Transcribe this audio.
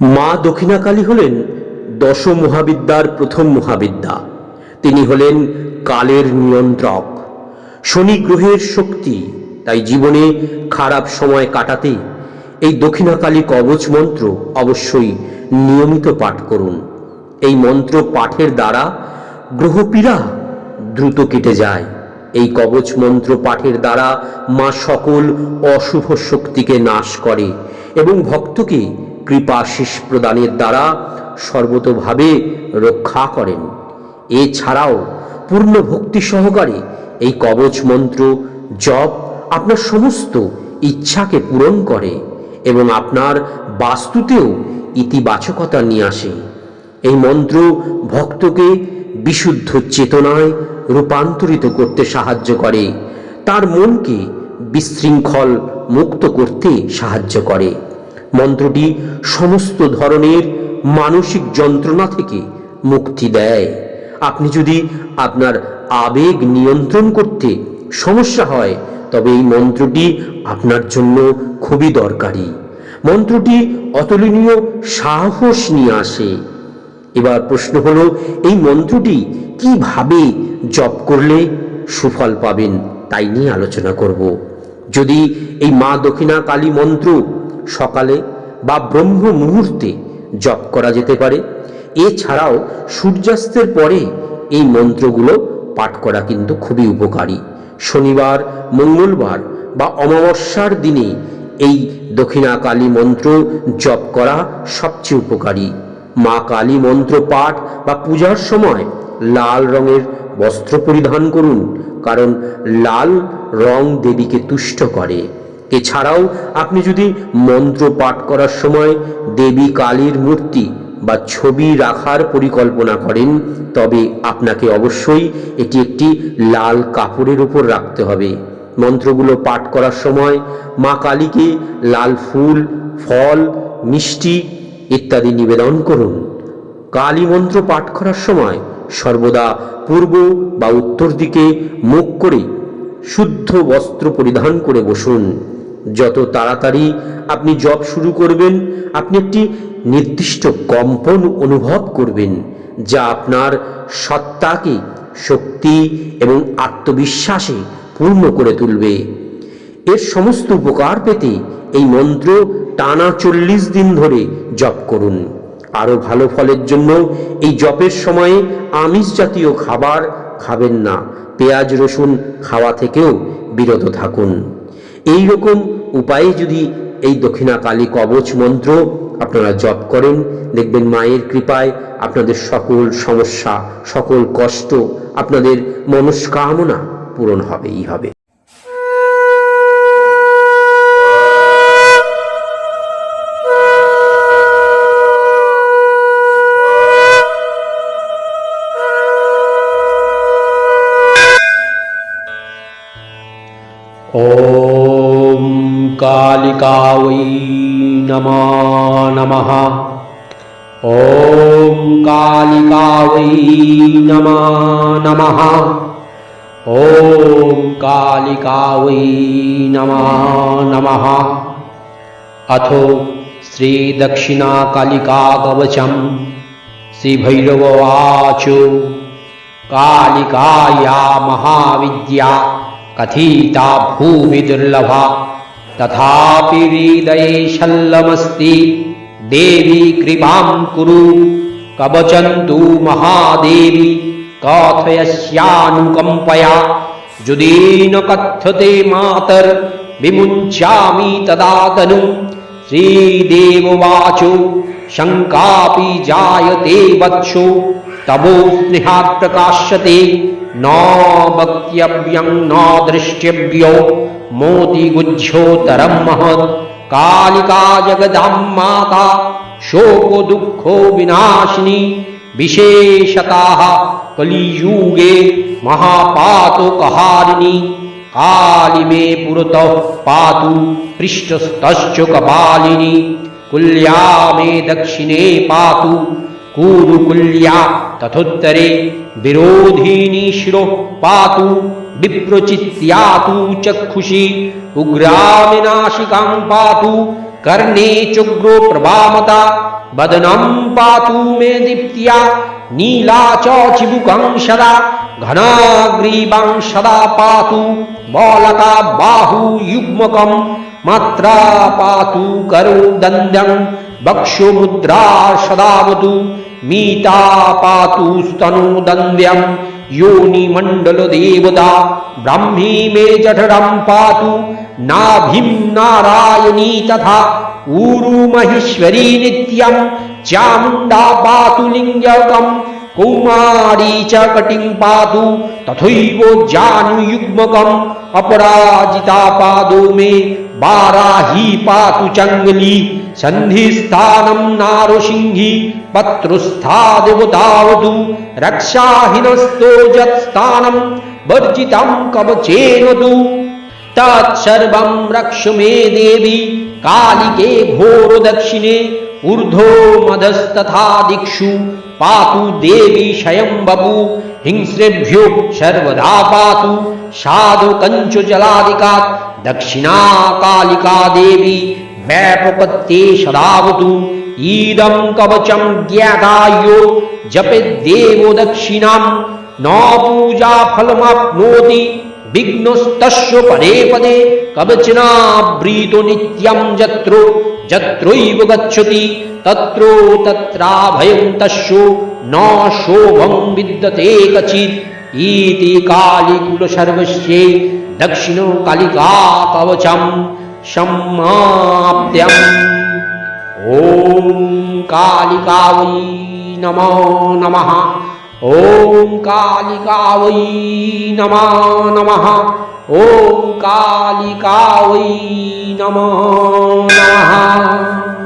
মা দক্ষিণাকালী হলেন দশ মহাবিদ্যার প্রথম মহাবিদ্যা। তিনি হলেন কালের নিয়ন্ত্রক। শনি গ্রহের শক্তি, তাই জীবনে খারাপ সময় কাটাতে এই দক্ষিণাকালী কবচ মন্ত্র অবশ্যই নিয়মিত পাঠ করুন। এই মন্ত্র পাঠের দ্বারা গ্রহপীড়া দ্রুত কেটে যায়। এই কবচ মন্ত্র পাঠের দ্বারা মা সকল অশুভ শক্তিকে নাশ করে এবং ভক্তকে কৃপাশিস প্রদানের দ্বারা সর্বতোভাবে রক্ষা করেন। এছাড়াও পূর্ণ ভক্তি সহকারে এই কবচ মন্ত্র, জপ আপনার সমস্ত ইচ্ছাকে পূরণ করে এবং আপনার বাস্তুতেও ইতিবাচকতা নিয়ে আসে। এই মন্ত্র ভক্তকে বিশুদ্ধ চেতনায় রূপান্তরিত করতে সাহায্য করে, তার মনকে বিশৃঙ্খল মুক্ত করতে সাহায্য করে। মন্ত্রটি সমস্ত ধরনের মানসিক যন্ত্রণা থেকে মুক্তি দেয়। আপনি যদি আপনার আবেগ নিয়ন্ত্রণ করতে সমস্যা হয়, তবে এই মন্ত্রটি আপনার জন্য খুবই দরকারি। মন্ত্রটি অতুলনীয় সাহস নিয়ে আসে। এবার প্রশ্ন হলো, এই মন্ত্রটি কীভাবে জপ করলে সুফল পাবেন, তাই নিয়ে আলোচনা করব। যদি এই মা দক্ষিণা কালী মন্ত্র সকালে বা ব্রহ্ম মুহূর্তে জপ করা যেতে পারে। এছাড়াও সূর্যাস্তের পরে এই মন্ত্রগুলো পাঠ করা কিন্তু খুবই উপকারী। শনিবার, মঙ্গলবার বা অমাবস্যার দিনে এই দক্ষিণা কালী মন্ত্র জপ করা সবচেয়ে উপকারী। মা কালী মন্ত্র পাঠ বা পূজার সময় লাল রঙের বস্ত্র পরিধান করুন, কারণ লাল রং দেবীকে তুষ্ট করে। এছাড়াও আপনি যদি মন্ত্র পাঠ করার সময় দেবী কালীর মূর্তি বা ছবি রাখার পরিকল্পনা করেন, তবে আপনাকে অবশ্যই এটি একটি লাল কাপড়ের উপর রাখতে হবে। মন্ত্রগুলো পাঠ করার সময় মা কালীকে লাল ফুল, ফল, মিষ্টি ইত্যাদি নিবেদন করুন। কালী মন্ত্র পাঠ করার সময় সর্বদা পূর্ব বা উত্তর দিকে মুখ করে শুদ্ধ বস্ত্র পরিধান করে বসুন। যত তাড়াতাড়ি আপনি জব শুরু করবেন, আপনি একটি নির্দিষ্ট কম্পন অনুভব করবেন, যা আপনার সত্তাকে, শক্তি এবং আত্মবিশ্বাসে পূর্ণ করে তুলবে। এর সমস্ত উপকার পেতে এই মন্ত্র টানা চল্লিশ দিন ধরে জপ করুন। আরও ভালো ফলের জন্য এই জপের সময়ে আমিষ জাতীয় খাবার খাবেন না। পেঁয়াজ, রসুন খাওয়া থেকেও বিরত থাকুন। এই রকম উপায়ে যদি এই দক্ষিণা কালী কবচ মন্ত্র আপনারা জপ করেন, দেখবেন মায়ের কৃপায় আপনাদের সকল সমস্যা, সকল কষ্ট আপনাদের মনস্কামনা পূরণ হবেই হবে। कालिका वै नमो नमः। ॐ कालिका वै नमो नमः। ॐ कालिका वै नमो नमः। अथो श्रीदक्षिणाकालिकाकवचं श्रीभैरववाच। कालिकाया महाविद्या, कथिता भूमि दुर्लभा तथापि हृदये शल्लमस्ति। देवी कृपां कुरु। कवचन्तु महादेवी, कथयस्यानुकम्पया। यदि न कथ्यते मातर्, विमुञ्चामि तदा तनु। श्रीदेववाचो, शङ्कापि जायते वत्सो। तवो स्नेहात् प्रकाश्यते। न वक्तव्यं न दृष्टव्यो मोतिगुज्झोत्तरं महत् कालिका जगदां माता, शोको दुःखो विनाशिनी, विशेषताः कलियुगे महापातकहारिणी काली मे पुरतः पातु पृष्ठस्तश्च कपालिनी कुल्या मे दक्षिणे पातु कूरुकुल्या तथोत्तरे विरोधिनी शिरो पातु, विप्रचित्यातु चक्षुषि उग्रामिनाशिकां पातु, कर्णे चुग्रो प्रभामता वदनं पातु मे दीप्त्या नीला च चिबुकं सदा घनाग्रीवां सदा पातु, बालका बाहु युग्मकं, मात्रा पातु करो दन्द्यं वक्षोमुद्रा सदावतु। मीता पातु स्तनोदन्द्यं योनिमण्डलदेवता ब्राह्मी मे जठरं पातु नाभिं नारायणी तथा ऊरुमहेश्वरी नित्यं चामुण्डा पातु लिङ्गकम् कौमारी च कटिं पातु तथैव जानुयुग्मकम् अपराजिता पादो मे वाराही पातु चङ्गली सन्धिस्थानं नारसिंही पत्रुस्था देवतावतु रक्षाहीनस्तो यत्स्थानं, वर्जितं कवचेन तु तत्सर्वं रक्ष मे देवी, कालिके घोरदक्षिणे ऊर्ध्वो मधस्तथा दिक्षु, पातु देवी स्वयंबपु हिंस्रेभ्यो सर्वदा पातु, साधु कञ्चुजलादिकात् दक्षिणा कालिका देवी व्यापकत्ये सदावतु ईदं कवचं ज्ञातायो जपेद्देवो दक्षिणां न पूजाफलमाप्नोति विघ्नस्तस्य पदे पदे कवचनावृतो नित्यं यत्रो यत्रैव गच्छति तत्रो तत्राभयं तस्यो न शोभं विद्यते क्वचित् इति कालीकुलसर्वस्ये दक्षिणकालिका कवचं समाप्त्यम् ॐ कालिकावै नमो नमः। ॐ कालिकावै नमो नमः। ॐ कालिकावै नमो नमः।